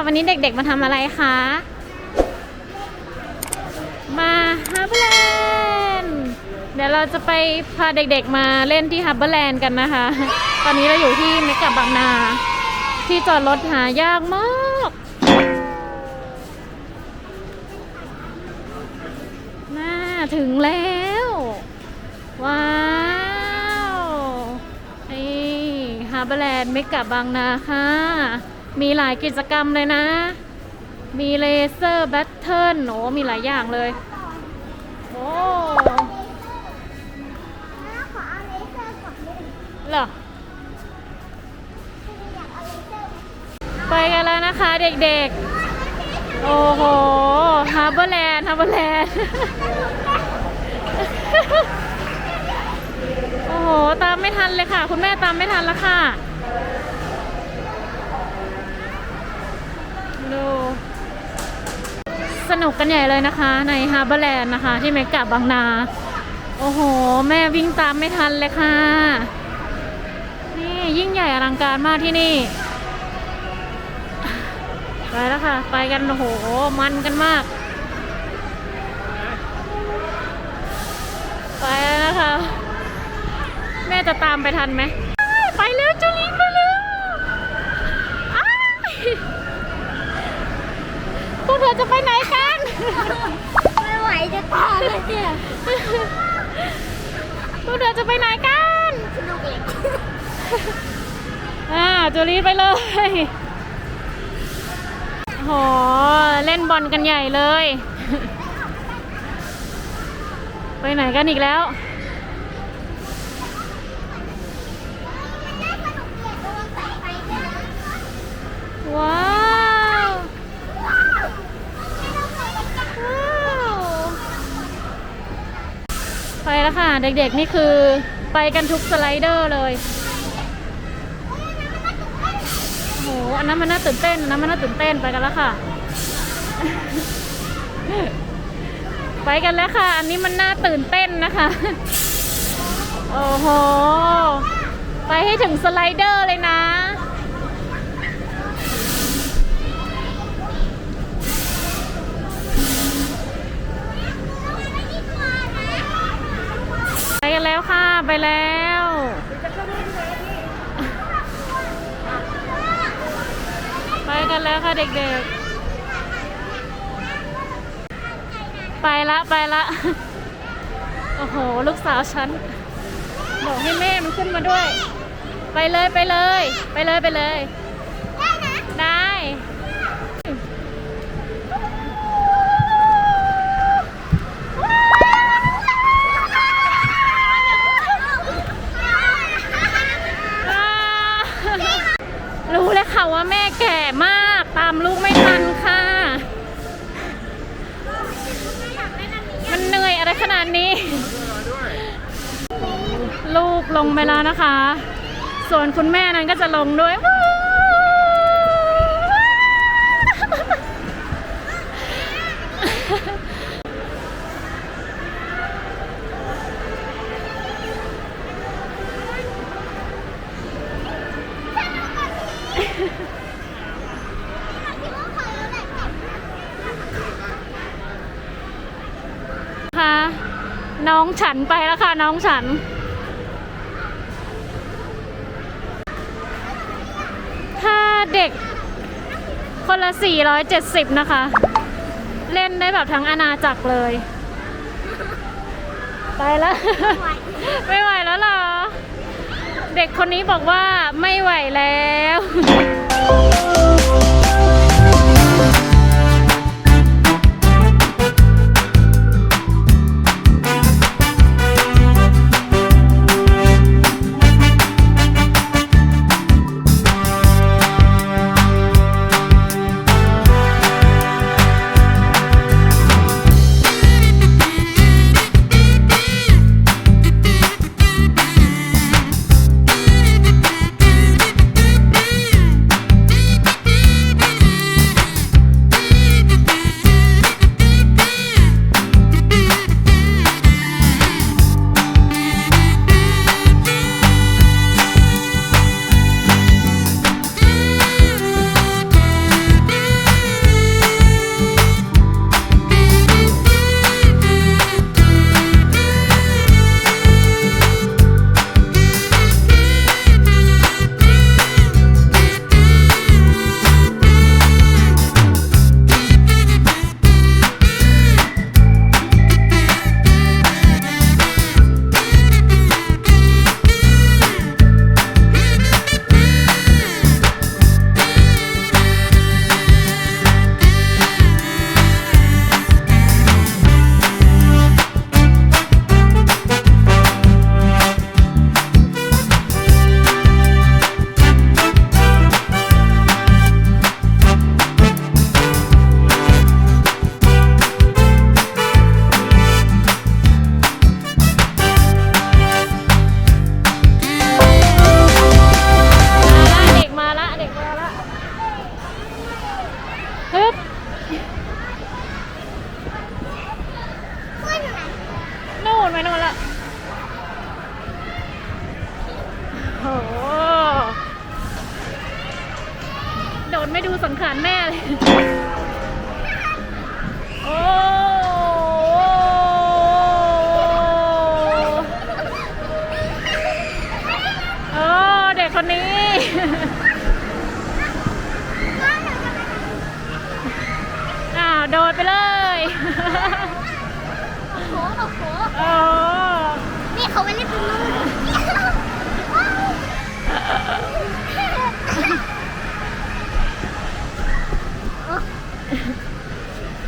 ค่ะวันนี้เด็กๆมาทำอะไรคะ มาฮับเบอร์แลนด์เดี๋ยวเราจะไปพาเด็กๆมาเล่นที่ฮับเบอร์แลนด์กันนะคะ ตอนนี้เราอยู่ที่เมกะบางนา ที่จอดรถหายากมากน่าถึงแล้ว ว้าวนี่ฮาร์เบอร์แลนด์เมกะบางนาค่ะ มีหลายกิจกรรมเลยนะ มีเลเซอร์แบทเทิลโอ้มีหลายอย่างเลย โอ้เหเหรอไหมไปกันแล้วนะคะเด็กๆ โอ้โหฮาร์เบอร์แลนด์ฮาร์เบอร์แลนด์โอ้โห ตามไม่ทันเลยค่ะ คุณแม่ตามไม่ทันแล้วค่ะ ดู สนุกกันใหญ่เลยนะคะ ในฮาร์เบอร์แลนด์นะคะ ที่เมกะบางนา โอ้โห แม่วิ่งตามไม่ทันเลยค่ะ นี่ยิ่งใหญ่อลังการมากที่นี่ ไปแล้วค่ะ ไปกัน โอ้โห มันกันมาก ไปแล้วนะคะ แม่จะตามไปทันไหม ไปเร็วจูลีไปเร็วอ้ายพวกเธอจะไปไหนกัน ไม่ไหวจะตายเลยเนี่ยพวกเธอจะไปไหนกันสนุกเองอ่าจูลีไปเลยโหเล่นบอลกันใหญ่เลย ไปไหนกันอีกแล้วว้ เด็กๆนี่คือไปกันทุกสไลเดอร์เลยโอ้โหอันนั้นมันน่าตื่นเต้นอันนั้นมันน่าตื่นเต้นไปกันแล้วค่ะ ไปกันแล้วค่ะ อันนี้มันน่าตื่นเต้นนะคะโอ้โห ไปให้ถึงสไลเดอร์เลยนะ ไปแล้วไปกันแล้วค่ะเด็กๆ ไปละไปละ โอ้โห ลูกสาวฉัน บอกให้แม่มันขึ้นมาด้วย ไปเลยไปเลย ไปเลยไปเลย ได้ ลูกลงไปแล้วนะคะ ส่วนคุณแม่นั้นก็จะลงด้วยว้าวค่ะ น้องฉันไปแล้วค่ะ น้องฉัน ถ้าเด็ก คนละ 470 นะคะ เล่นได้แบบทั้งอาณาจักรเลย ไปแล้ว ไม่ไหวแล้วเหรอ เด็กคนนี้บอกว่าไม่ไหวแล้ว นไหมนู่นละโอ้โดนไม่ดูสังขารแม่เลย โอ้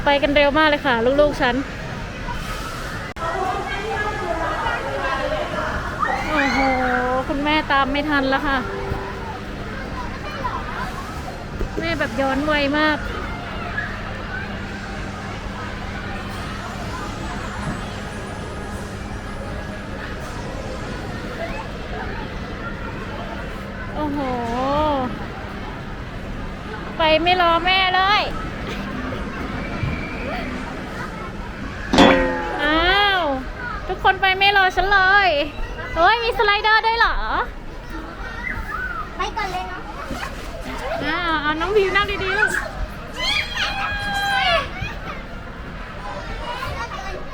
ไปกันเร็วมากเลยค่ะ ลูกๆฉัน โอ้โห คุณแม่ตามไม่ทันแล้วค่ะ แม่แบบย้อนไวมากโอ้โห ไปไม่รอแม่เลย อ้าว ทุก คนไปไม่รอฉันเลยเฮ้ยมีสไลเดอร์ด้วยเหรอ ไปก่อนเลยเนาะอ้าวเอาน้องพิวนั่งดีๆลูก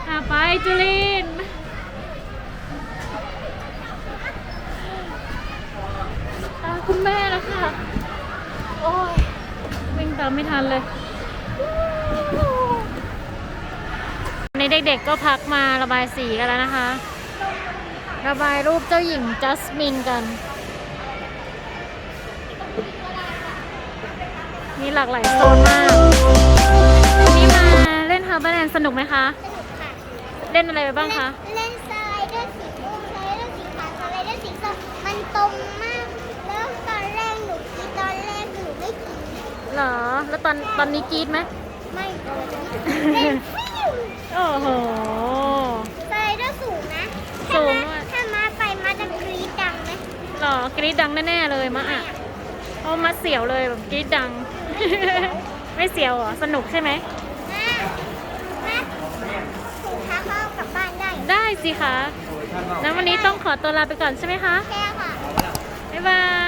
อะไปจูลินตามคุณแม่แล้วค่ะโอ้ยวิ่งตามไม่ทันเลย ในเด็กๆก็พักมาระบายสีกันแล้วนะคะ ระบายรูปเจ้าหญิงจัสมินกันมีหลากหลายโซนมากวันนี่มาเล่นฮาร์เบอร์แลนด์สนุกไหมคะ สนุกค่ะ เล่นอะไรไปบ้างคะ เล่นสไลเดอร์สีม่วงสไลเดอร์สีขาวสไลเดอร์สีส้มมันตรงมาก แล้วตอนแรกหนูคิดตอนแรกหนูไม่คิดเหรอ แล้วตอนตอนนี้กรีดไหม ไม่เลยเล่นฟิว โอ้โห สไลเดอร์สูงนะสูงถ้าด้วยมาถ้ามาไปมาจะกรี๊ดดังไหมเหรอกรีดดังแน่ๆเลยมะอะเพราะมาเสียวเลยแบบกรีดดัง ไม่เสียวเหรอ สนุกใช่ไหม มามาถุงเท้าเข้ากลับบ้านได้ได้สิคะงั้นวันนี้ต้องขอตัวลาไปก่อนใช่ไหมคะแค่ค่ะ บ๊ายบาย